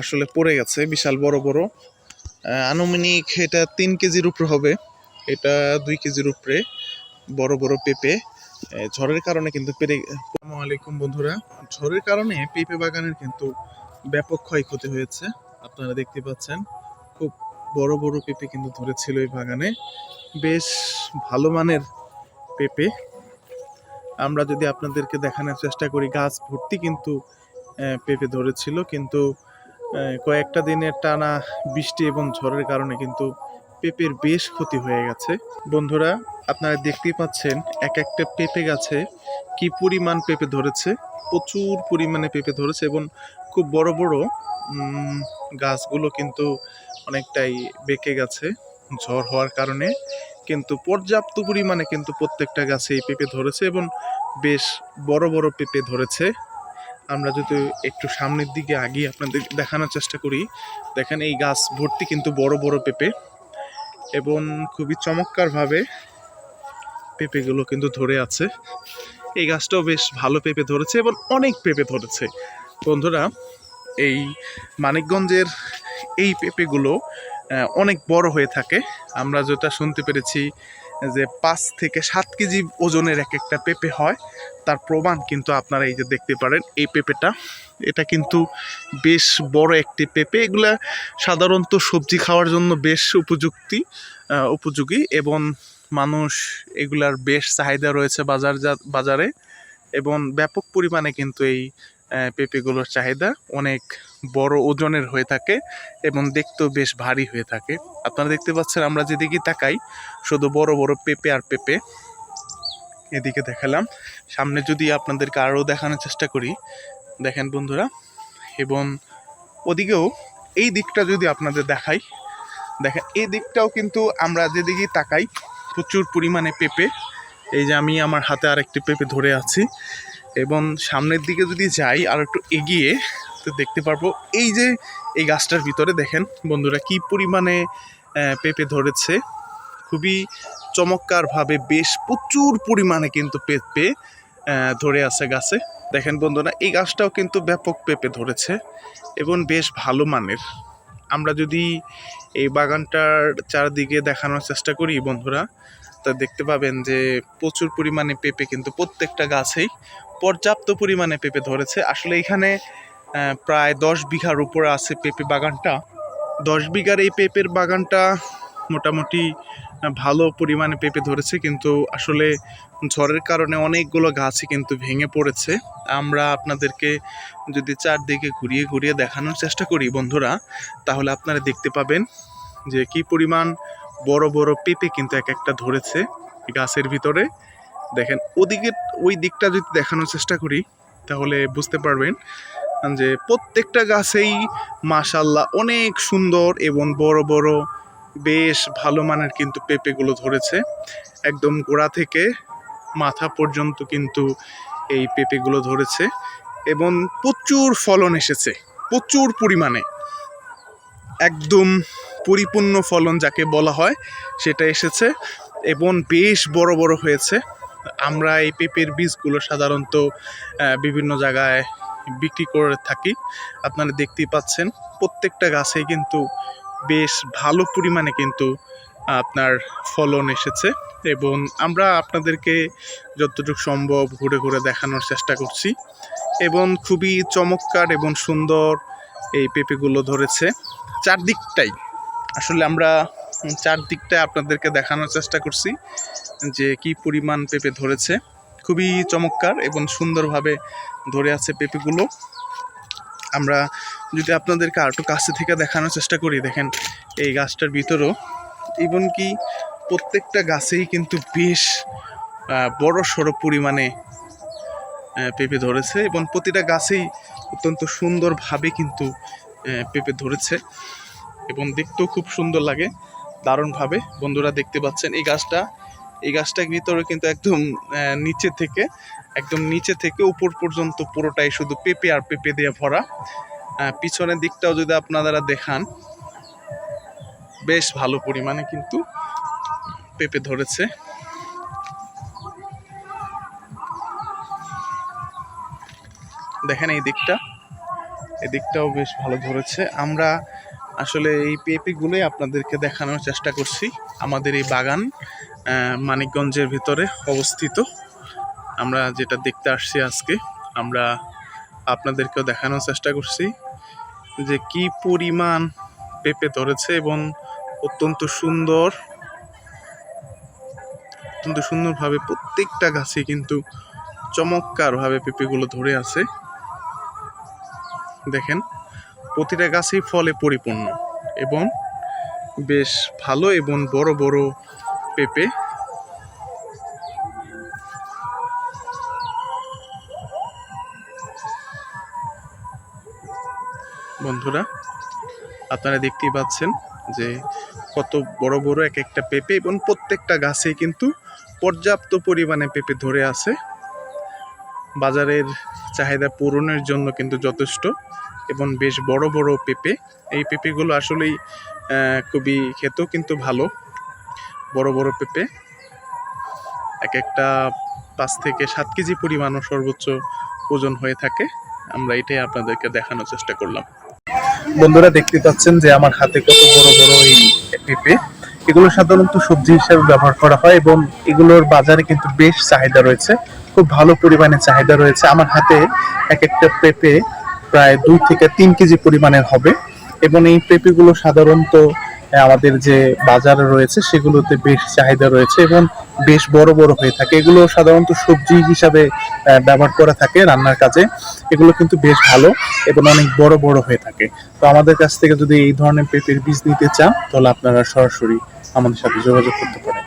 আসলে পড়ে গেছে, বিশাল বড় বড়। আনুমানিক এটা তিন কেজির উপরে হবে। এটা দুই কেজির উপরে বড় বড় পেঁপে। ঝড়ের কারণে কিন্তু পেরে আলাইকুম বন্ধুরা। ঝড়ের কারণে পেঁপে বাগানের কিন্তু ব্যাপক ক্ষয়ক্ষতি হয়েছে। আপনারা দেখতে পাচ্ছেন, খুব বড় বড় পেঁপে কিন্তু ধরেছিল এই বাগানে। বেশ ভালো মানের পেঁপে। আমরা যদি আপনাদেরকে দেখানোর চেষ্টা করি, গাছ ভর্তি কিন্তু পেঁপে ধরেছিল। কিন্তু কয়েকটা দিনের টানা বৃষ্টি এবং ঝড়ের কারণে কিন্তু পেঁপের বেশ ক্ষতি হয়ে গেছে। বন্ধুরা, আপনারা দেখতেই পাচ্ছেন এক একটা পেঁপে গাছে কি পরিমাণ পেঁপে ধরেছে, প্রচুর পরিমাণে পেঁপে ধরেছে এবং খুব বড় বড় গাছগুলো কিন্তু অনেকটাই বেঁকে গেছে ঝড় হওয়ার কারণে। কিন্তু পর্যাপ্ত পরিমাণে কিন্তু প্রত্যেকটা গাছে এই পেঁপে ধরেছে এবং বেশ বড় বড় পেঁপে ধরেছে। আমরা যদি একটু সামনের দিকে আগিয়ে আপনাদের দেখানোর চেষ্টা করি, দেখেন এই গাছ ভর্তি কিন্তু বড় বড় পেঁপে এবং খুবই চমৎকারভাবে পেঁপেগুলো কিন্তু ধরে আছে। এই গাছটাও বেশ ভালো পেঁপে ধরেছে এবং অনেক পেঁপে ধরেছে। বন্ধুরা, এই মানিকগঞ্জের এই পেঁপেগুলো অনেক বড় হয়ে থাকে। আমরা যেটা শুনতে পেরেছি যে পাঁচ থেকে সাত কেজি ওজনের এক একটা পেঁপে হয়, তার প্রমাণ কিন্তু আপনারা এই যে দেখতে পারেন, এই পেঁপেটা। এটা কিন্তু বেশ বড় একটি পেঁপে। এগুলা সাধারণত সবজি খাওয়ার জন্য বেশ উপযুক্তি উপযোগী এবং মানুষ এগুলার বেশ চাহিদা রয়েছে বাজার বাজারে এবং ব্যাপক পরিমাণে কিন্তু এই পেঁপেগুলোর চাহিদা অনেক বড় ওজনের হয়ে থাকে এবং দেখতেও বেশ ভারী হয়ে থাকে। আপনারা দেখতে পাচ্ছেন আমরা যেদিকে তাকাই, শুধু বড় বড় পেঁপে আর পেঁপে এদিকে দেখালাম। সামনে যদি আপনাদেরকে আরও দেখানোর চেষ্টা করি, দেখেন বন্ধুরা, এবং ওদিকেও এই দিকটা যদি আপনাদের দেখাই, দেখেন এই দিকটাও কিন্তু আমরা যেদিকে তাকাই, প্রচুর পরিমাণে পেঁপে। এই যে আমি আমার হাতে আরেকটি পেঁপে ধরে আছি। এবং সামনের দিকে যদি যাই আর একটু এগিয়ে, তো দেখতে পারব এই যে এই গাছটার ভিতরে দেখেন বন্ধুরা কি পরিমাণে পেঁপে ধরেছে। খুবই চমৎকারভাবে বেশ প্রচুর পরিমাণে কিন্তু পেঁপে ধরে আছে গাছে। দেখেন বন্ধুরা, এই গাছটাও কিন্তু ব্যাপক পেঁপে ধরেছে এবং বেশ ভালো মানের। আমরা যদি এই বাগানটার চারদিকে দেখানোর চেষ্টা করি বন্ধুরা, তা দেখতে পাবেন যে প্রচুর পরিমাণে পেঁপে কিন্তু প্রত্যেকটা গাছেই পর্যাপ্ত পরিমাণে পেঁপে ধরেছে। আসলে এখানে প্রায় দশ বিঘার উপরে আছে পেঁপে বাগানটা। দশ বিঘার এই পেঁপের বাগানটা মোটামুটি ভালো পরিমাণে পেঁপে ধরেছে, কিন্তু আসলে ঝড়ের কারণে অনেকগুলো গাছই কিন্তু ভেঙে পড়েছে। আমরা আপনাদেরকে যদি চারদিকে ঘুরিয়ে ঘুরিয়ে দেখানোর চেষ্টা করি বন্ধুরা, তাহলে আপনারা দেখতে পাবেন যে কি পরিমাণ বড় বড় পেঁপে কিন্তু এক একটা ধরেছে গাছের ভিতরে। দেখেন, ওদিকে, ওই দিকটা যদি দেখানোর চেষ্টা করি, তাহলে বুঝতে পারবেন যে প্রত্যেকটা গাছেই মাশাল্লাহ অনেক সুন্দর এবং বড় বড় বেশ ভালো মানের কিন্তু পেঁপেগুলো ধরেছে। একদম গোড়া থেকে মাথা পর্যন্ত কিন্তু এই পেঁপেগুলো ধরেছে এবং প্রচুর ফলন এসেছে, প্রচুর পরিমাণে। একদম পরিপূর্ণ ফলন যাকে বলা হয় সেটা এসেছে এবং বেশ বড় বড় হয়েছে। আমরা এই পেঁপের বীজগুলো সাধারণত বিভিন্ন জায়গায় বিক্রি করে থাকি। আপনারা দেখতেই পাচ্ছেন, প্রত্যেকটা গাছেই কিন্তু বেশ ভালো পরিমাণে কিন্তু, আপনার ফলন এসেছে এবং আমরা আপনাদেরকে যতটুকু সম্ভব ঘুরে ঘুরে দেখানোর চেষ্টা করছি এবং খুবই চমৎকার এবং সুন্দর এই পেঁপেগুলো ধরেছে। চারদিকটাই, আসলে আমরা চারদিকটায় আপনাদেরকে দেখানোর চেষ্টা করছি যে কি পরিমাণ পেঁপে ধরেছে। খুবই চমৎকার এবং সুন্দরভাবে ধরে আছে পেঁপেগুলো। আমরা যদি আপনাদেরকে আরেকটু কাছে থেকে দেখানোর চেষ্টা করি, দেখেন এই গাছটার ভিতরেও। ইভন কি প্রত্যেকটা গাছেই কিন্তু বেশ বড় সড়ো পরিমাণে পেঁপে ধরেছে এবং প্রতিটা গাছেই অত্যন্ত সুন্দরভাবে কিন্তু পেঁপে ধরেছে এবং দেখতেও খুব সুন্দর লাগে, দারুণভাবে। বন্ধুরা দেখতে পাচ্ছেন এই গাছটা, এই গাছটার ভিতরে কিন্তু একদম নিচে থেকে, একদম নিচে থেকে উপর পর্যন্ত পুরোটাই শুধু পেঁপে আর পেঁপে দিয়ে ভরা। পিছনের দিকটাও যদি আপনারা দেখান, বেশ ভালো পরিমাণে কিন্তু পেঁপে ধরেছে। দেখেন এই দিকটা এদিকটাও বেশ ভালো ধরেছে। আমরা আসলে এই পেঁপেগুলোই আপনাদেরকে দেখানোর চেষ্টা করছি। আমাদের এই বাগান মানিকগঞ্জের ভিতরে অবস্থিত। আমরা যেটা দেখতে আসছি আজকে, আমরা আপনাদেরকেও দেখানোর চেষ্টা করছি। যে কি পরিমাণ পেঁপে ধরেছে এবং অত্যন্ত সুন্দর, অত্যন্ত সুন্দরভাবে প্রত্যেকটা গাছে কিন্তু চমৎকারভাবে পেঁপেগুলো ধরে আছে। দেখেন, প্রতিটা গাছেই ফলে পরিপূর্ণ এবং বেশ ভালো এবং বড় বড় পেঁপে বন্ধুরা, আপনারা দেখতেই পাচ্ছেন যে কত বড় বড় এক একটা পেঁপে এবং প্রত্যেকটা গাছে কিন্তু পর্যাপ্ত পরিমাণে পেঁপে ধরে আছে। বাজারের চাহিদা পূরণের জন্য কিন্তু যথেষ্ট এবং বেশ বড় বড় পেঁপে। এই পেঁপেগুলো আসলেই খুবই খেতেও কিন্তু ভালো, বড় বড় পেঁপে। এক একটা পাঁচ থেকে সাত কেজি পরিমাণও সর্বোচ্চ ওজন হয়ে থাকে। আমরা এটাই আপনাদেরকে দেখানোর চেষ্টা করলাম। বন্ধুরা দেখতে পাচ্ছেন যে আমার হাতে কত বড় বড় এই পেঁপে। এগুলো সাধারণত সবজি হিসেবে ব্যবহার করা হয় এবং এগুলোর বাজারে কিন্তু বেশ চাহিদা রয়েছে। খুব ভালো পরিমাণে চাহিদা রয়েছে। আমার হাতে এক একটা পেঁপে প্রায় দুই থেকে তিন কেজি পরিমাণের হবে এবং এই পেঁপেগুলো সাধারণত আমাদের যে বাজারে রয়েছে সেগুলোতে বেশ চাহিদা রয়েছে এবং বেশ বড় বড় হয়ে থাকে। এগুলো সাধারণত সবজি হিসাবে ব্যবহার করা থাকে রান্নার কাজে। এগুলো কিন্তু বেশ ভালো এবং অনেক বড় বড় হয়ে থাকে। তো আমাদের কাছ থেকে যদি এই ধরনের পেঁপের বীজ নিতে চান, তাহলে আপনারা সরাসরি আমাদের সাথে যোগাযোগ করতে পারেন।